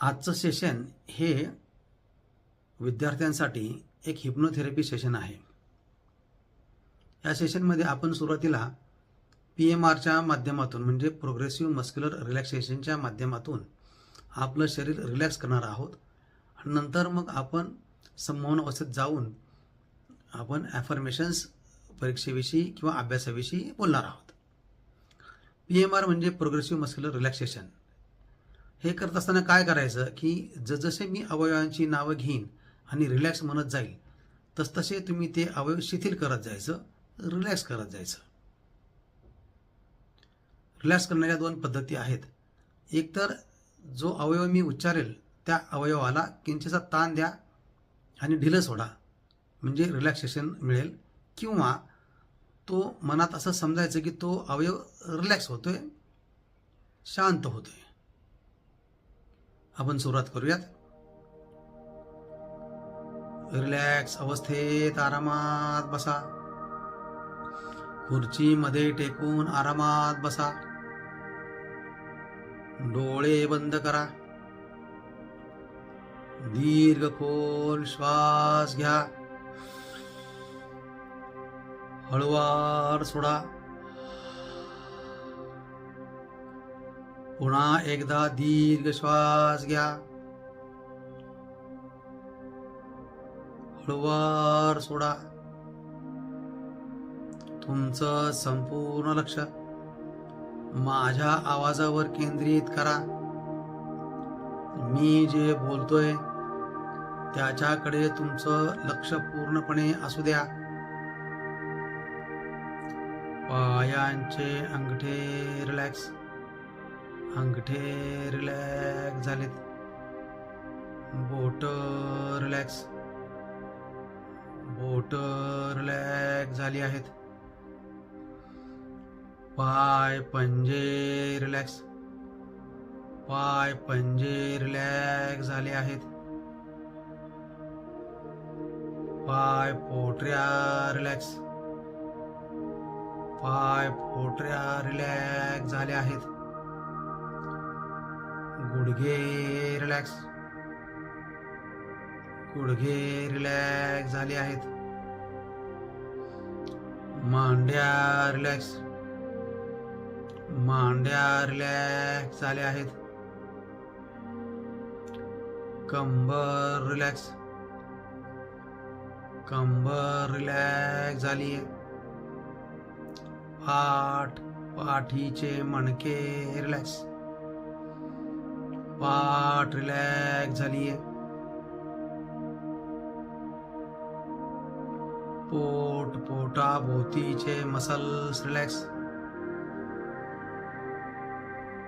आजचं सेशन हे विद्यार्थ्यांसाठी एक हिप्नोथेरपी सेशन आहे. या सेशनमध्ये आपण सुरुवातीला पी एम आरच्या माध्यमातून म्हणजे प्रोग्रेसिव्ह मस्क्युलर रिलॅक्सेशनच्या माध्यमातून आपलं शरीर रिलॅक्स करणार आहोत. आणि नंतर मग आपण संमोहन अवस्थेत जाऊन आपण ॲफर्मेशन्स परीक्षेविषयी किंवा अभ्यासाविषयी बोलणार आहोत. पी एम आर म्हणजे प्रोग्रेसिव्ह मस्क्युलर रिलॅक्सेशन हे करत असताना काय करायचं की जसजसे मी अवयवांची नावं घेईन आणि रिलॅक्स म्हणत जाईल तसतसे तुम्ही ते अवयव शिथिल करत जायचं रिलॅक्स करत जायचं. रिलॅक्स करण्याच्या दोन पद्धती आहेत. एकतर जो अवयव मी उच्चारेल त्या अवयवाला किंचितसा ताण द्या आणि ढिलं सोडा म्हणजे रिलॅक्सेशन मिळेल. किंवा तो मनात असं समजायचं की तो अवयव रिलॅक्स होतोय शांत होतोय. आपण सुरुवात करूयात. रिलॅक्स अवस्थेत आरामात बसा. खुर्चीमध्ये टेकून आरामात बसा. डोळे बंद करा. दीर्घ खोल श्वास घ्या. हळुवार सोडा. पुन्हा एकदा दीर्घ श्वास घ्या हळूवार सोडा। तुमचं संपूर्ण लक्ष माझ्या आवाजावर केंद्रित करा। मी जे बोलतोय त्याच्याकडे तुमचं लक्ष पूर्णपणे असू द्या। पायांचे अंगठे रिलॅक्स अंगठे रिलॅक्स झालेत. बोट रिलॅक्स बोट रिलॅक्स झाली आहेत. पाय पंजे रिलॅक्स पाय पंजे रिलॅक्स झाले आहेत. पाय पोटऱ्या रिलॅक्स पाय पोटऱ्या रिलॅक्स झाले आहेत. गुडघे रिलॅक्स गुडघे रिलॅक्स झाले आहेत. मांड्या रिलॅक्स मांड्या रिलॅक्स झाल्या आहेत. कंबर रिलॅक्स कंबर रिलॅक्स झाली आहे. पाठ पाठीचे मणके रिलॅक्स पाठ रिलॅक्स झाली आहे पोट पोटाभोवतीचे मसल्स रिलॅक्स.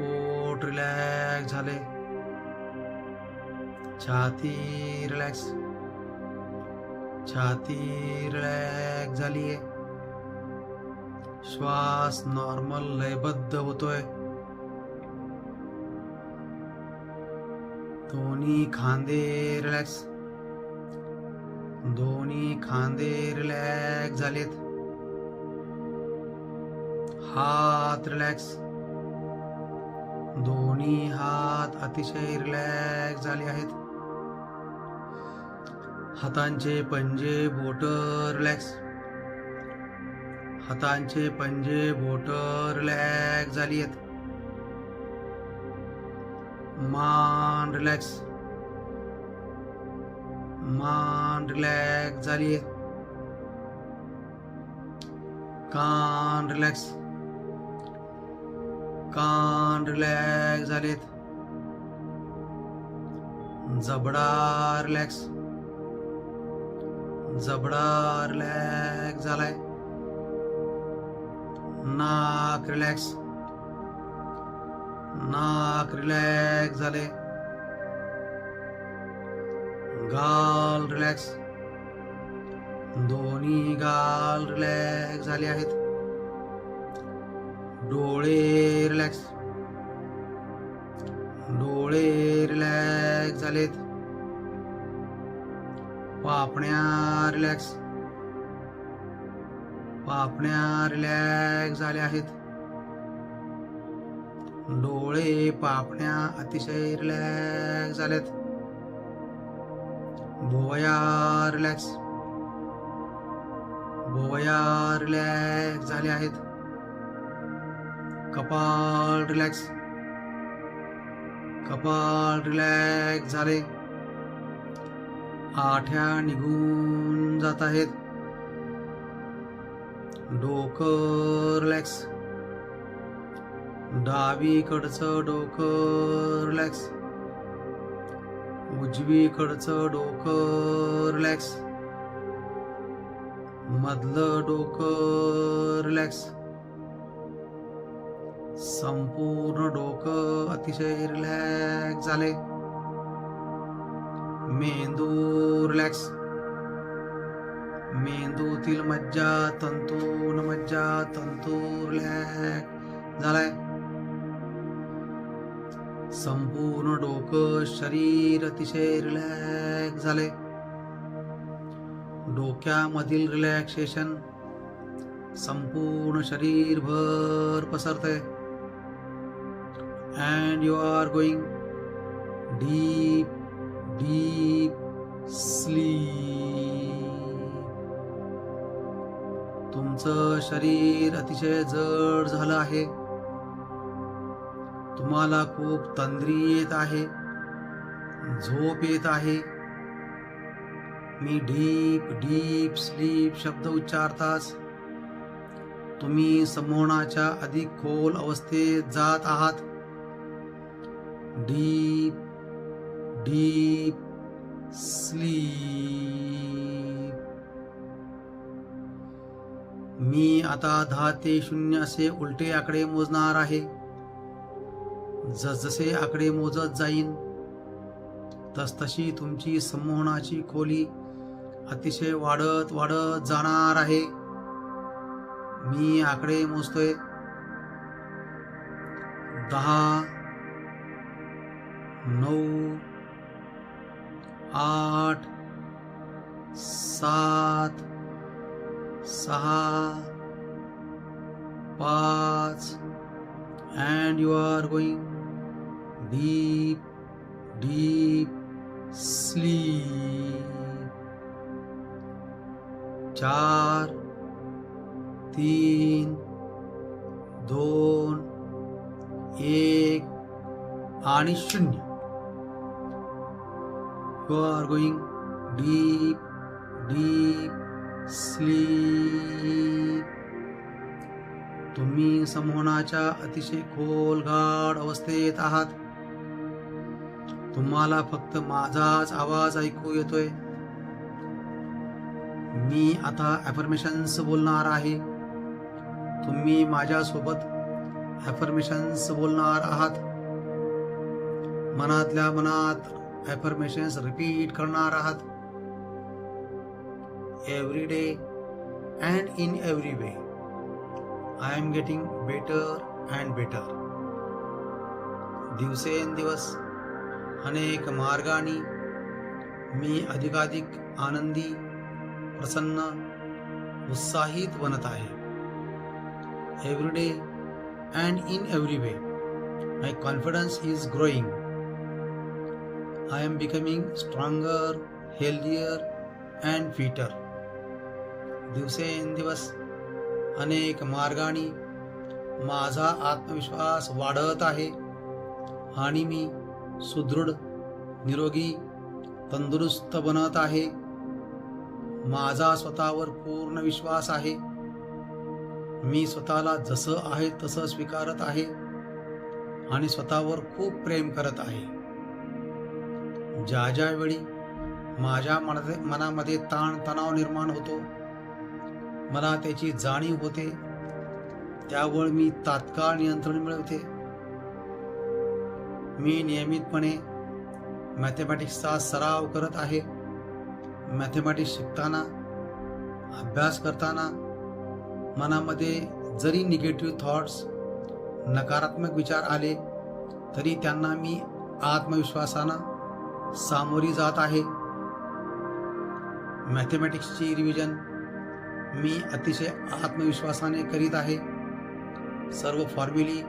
पोट रिलॅक्स झाले. छाती रिलॅक्स. छाती रिलॅक्स झालीये. श्वास नॉर्मल लयबद्ध होतोय. दोन्ही खांदे रिलॅक्स दोन्ही खांदे रिलॅक्स झालेत. हात रिलॅक्स दोन्ही हात अतिशय रिलॅक्स झाले आहेत. हातांचे पंजे बोट रिलॅक्स हातांचे पंजे बोट रिलॅक्स झाली आहेत. मान रिलॅक्स मान रिलॅक्स झाली आहे कान रिलॅक्स कान रिलॅक्स झालेत जबडा रिलॅक्स जबडा रिलॅक्स झालाय नाक रिलॅक्स नाक रिलॅक्स झाले. गाल रिलॅक्स दोन्ही गाल रिलॅक्स झाले आहेत. डोळे रिलॅक्स डोळे रिलॅक्स झालेत. पापण्या रिलॅक्स पापण्या रिलॅक्स झाल्या आहेत. डोळे पापण्या अतिशय रिलॅक्स झाल्यात भोवया रिलॅक्स भोवया रिलॅक्स झाले आहेत. कपाळ रिलॅक्स कपाळ रिलॅक्स झाले. आठ्या निघून जात आहेत. डोकं रिलॅक्स डावीकडचं डोकं रिलॅक्स उजवीकडचं डोकं रिलॅक्स मधलं डोकं रिलॅक्स संपूर्ण डोकं अतिशय रिलॅक्स झाले. मेंदू रिलॅक्स मेंदूतील मज्जा तंतू मज्जा तंतू रिलॅक्स झालाय. संपूर्ण डोकं शरीर अतिशय रिलॅक्स झाले डोक्यामधील रिलॅक्सेशन संपूर्ण शरीरभर पसरते and you are going deep deep sleep तुमचं शरीर अतिशय जड झालं आहे. तुम्हाला खूप तंद्री येत आहे झोप येत आहे. मी डीप डीप स्लीप शब्द उच्चारताच तुम्ही समोणाच्या अधिक खोल अवस्थेत जात आहात. Deep deep sleep. मी आता दहा ते शून्य असे उलटे आकडे मोजणार आहे. जसजसे आकडे मोजत जाईन तसतशी तुमची संमोहनाची खोली अतिशय वाढत वाढत जाणार आहे. मी आकडे मोजतोय. दहा नऊ आठ सात सहा पाच and you are going deep, deep sleep. चार तीन दोन एक आणि शून्य. You are going deep deep sleep तुम्ही समोहनाच्या अतिशय खोल गाढ अवस्थेत आहात. तुम्हाला फक्त माझाच आवाज ऐकू येतोय. मी आता अफर्मेशन्स बोलणार आहे. तुम्ही माझ्यासोबत अफर्मेशन्स बोलणार आहात. मनातल्या मनात अफर्मेशन्स रिपीट करणार आहात. Every day and in every way I am getting better and better दिवसेंदिवस अनेक मार्गाने मी अधिकाधिक आनंदी, प्रसन्न, उत्साहित बनत है every day and in every way my confidence is growing I am becoming stronger healthier and fitter दिवसेंदिवस अनेक मार्गाने माझा आत्मविश्वास वाढत आहे आणि मी सुदृढ निरोगी तंदुरुस्त बनत आहे. माझा स्वतःवर पूर्ण विश्वास आहे. मी स्वतःला जसं आहे तसं स्वीकारत आहे आणि स्वतःवर खूप प्रेम करत आहे. ज्या ज्यावेळी माझ्या मनामध्ये मनामध्ये ताणतणाव निर्माण होतो मला त्याची जाणीव होते त्यावर मी तात्काळ नियंत्रण मिळवते. मी नियमितपणे मॅथमॅटिक्सचा सराव करत आहे. मॅथमॅटिक्स शिकताना अभ्यास करताना मनामध्ये जरी निगेटिव्ह थॉट्स नकारात्मक विचार आले तरी त्यांना मी आत्मविश्वासानं सामोरी जात आहे. मॅथमॅटिक्सची रिव्हिजन मी अतिशय आत्मविश्वासाने करीत आहे. सर्व फॉर्म्युली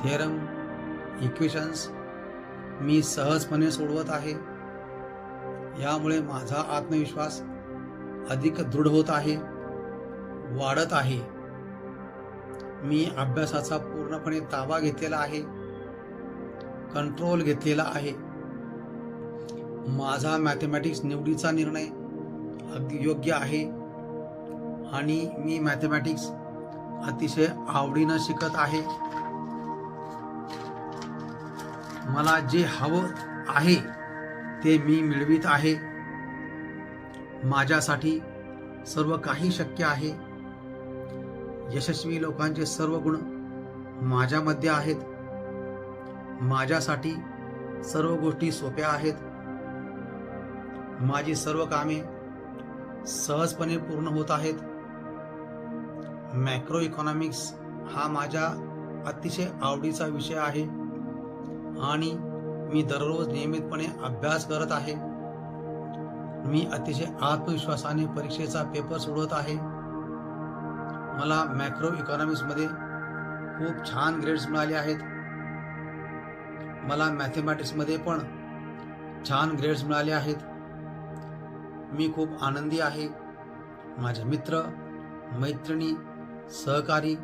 थेरम इक्वेशन्स मी सहजपणे सोडवत आहे. यामुळे माझा आत्मविश्वास अधिक दृढ होत आहे वाढत आहे. मी अभ्यासाचा पूर्णपणे ताबा घेतलेला आहे कंट्रोल घेतलेला आहे. माझा मॅथमॅटिक्स निवडीचा निर्णय अगदी योग्य आहे आणि मी मॅथमॅटिक्स अतिशय आवडीनं शिकत आहे. मला जे हवं आहे ते मी मिळवित आहे. माझ्यासाठी सर्व काही शक्य आहे. यशस्वी लोकांचे सर्व गुण माझ्यामध्ये आहेत. माझ्यासाठी सर्व गोष्टी सोप्या आहेत. माझी सर्व कामे सहजपणे पूर्ण होत आहेत. मॅक्रो इकॉनॉमिक्स हा माझ्या अतिशय आवडीचा विषय आहे. आणि मी दररोज नियमितपणे अभ्यास करत आहे. मी अतिशय आत्मविश्वासाने परीक्षेचा पेपर सोडवत आहे. मला मॅक्रो इकॉनॉमिक्समध्ये खूप छान ग्रेड्स मिळाले आहेत. मला मॅथेमॅटिक्समध्ये पण छान ग्रेड्स मिळाले आहेत. मी खूप आनंदी आहे. माझे मित्र मैत्रिणी सहकारी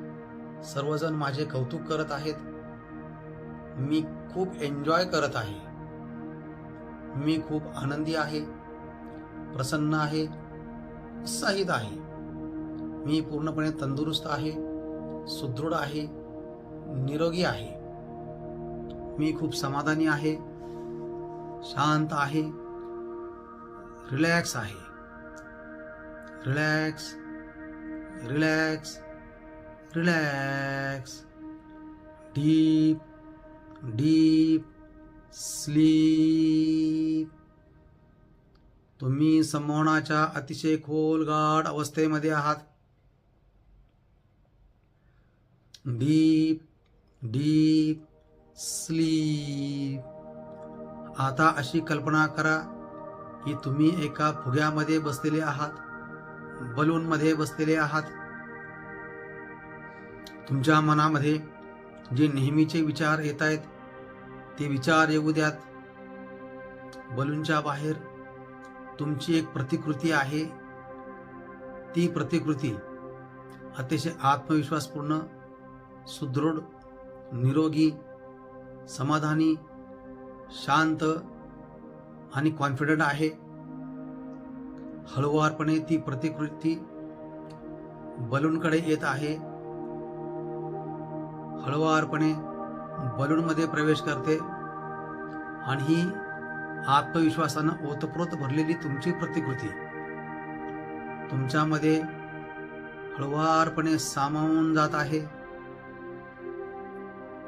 सर्वजण माझे कौतुक करत आहेत. मी खूप एन्जॉय करत आहे. मी खूप आनंदी आहे, प्रसन्न आहे, उत्साहित आहे. मी पूर्णपणे तंदुरुस्त आहे, सुदृढ आहे, निरोगी आहे. मी खूप समाधानी आहे, शांत आहे रिलॅक्स आहे. Relax relax relax deep deep sleep. तुम्ही संमोहनाच्या अतिशय खोलगाढ अवस्थेमध्ये आहात. Deep deep sleep. आता अशी कल्पना करा की तुम्ही एका फुग्यामध्ये बसलेले आहात बलूनमध्ये बसलेले आहात. तुमच्या मनामध्ये जे नेहमीचे विचार येत आहेत ते विचार येऊ द्यात. बलूनच्या बाहेर तुमची एक प्रतिकृती आहे. ती प्रतिकृती अतिशय आत्मविश्वासपूर्ण सुदृढ निरोगी समाधानी शांत आणि कॉन्फिडंट आहे. हळुवारपणे ती प्रतिकृती बलूनकडे येत आहे. हळुवारपणे बलूनमध्ये प्रवेश करते. आणि ही आत्मविश्वासानं ओतप्रोत भरलेली तुमची प्रतिकृती. तुमच्यामध्ये हळुवारपणे सामावून जात आहे.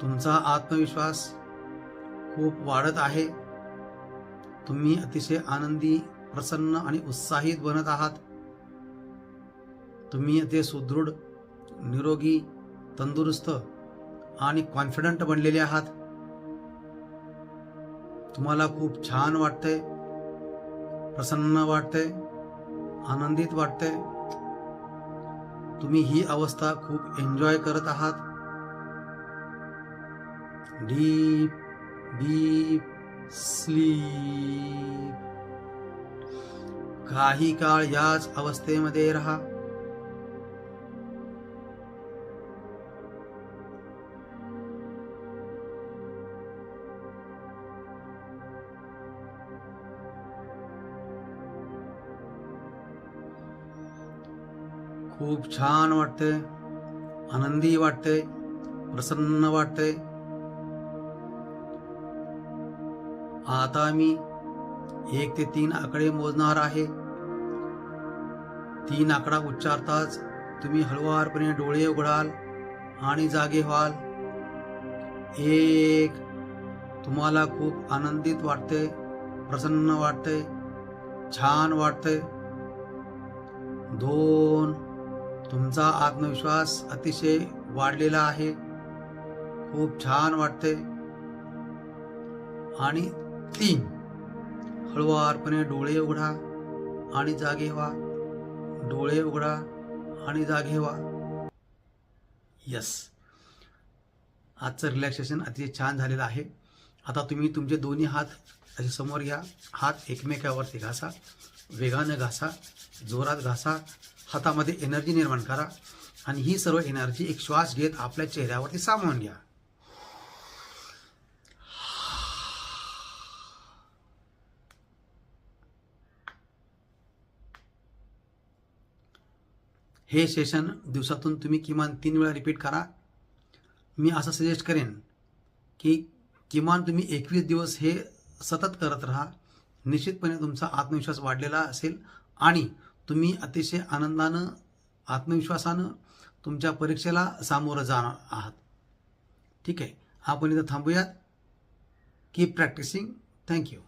तुमचा आत्मविश्वास खूप वाढत आहे. तुम्ही अतिशय आनंदी प्रसन्न आणि उत्साहित बनत आहात. तुम्ही ते सुदृढ निरोगी तंदुरुस्त आणि कॉन्फिडंट बनलेले आहात. तुम्हाला खूप छान वाटतंय प्रसन्न वाटतंय आनंदित वाटतंय. तुम्ही ही अवस्था खूप एन्जॉय करत आहात. डीप डीप स्लीप काही काळ याच अवस्थेमध्ये राहा. खूप छान वाटतंय. आनंदी वाटतंय. प्रसन्न वाटतंय. आता मी एक ते तीन आकडे मोजणार आहे. तीन आकडा उच्चारताच तुम्ही हळुवारपणे डोळे उघडाल आणि जागे व्हाल. एक तुम्हाला खूप आनंदित वाटते प्रसन्न वाटते छान वाटते दोन तुमचा आत्मविश्वास अतिशय वाढलेला आहे. खूप छान वाटते आणि तीन हळुवारपणे डोळे उघडा आणि जागे व्हा. डोळे उघडा आणि जागे व्हा. यस. आजचं रिलॅक्सेशन अतिशय छान झालेलं आहे. आता तुम्ही तुमचे दोन्ही हात असे समोर घ्या. हात एकमेकावरती घासा. वेगानं घासा. जोरात घासा. हातामध्ये एनर्जी निर्माण करा आणि ही सर्व एनर्जी एक श्वास घेत आपल्या चेहऱ्यावरती सामावून घ्या. हे सेशन दिवसातून तुम्ही किमान तीन वेळा रिपीट करा. मी असं सजेस्ट करेन की किमान तुम्ही एकवीस दिवस हे सतत करत राहा. निश्चितपणे तुमचा आत्मविश्वास वाढलेला असेल आणि तुम्ही अतिशय आनंदानं आत्मविश्वासानं तुमच्या परीक्षेला सामोरं जाणार आहात. ठीक आहे? आपण इथं थांबूयात. Keep practising thank you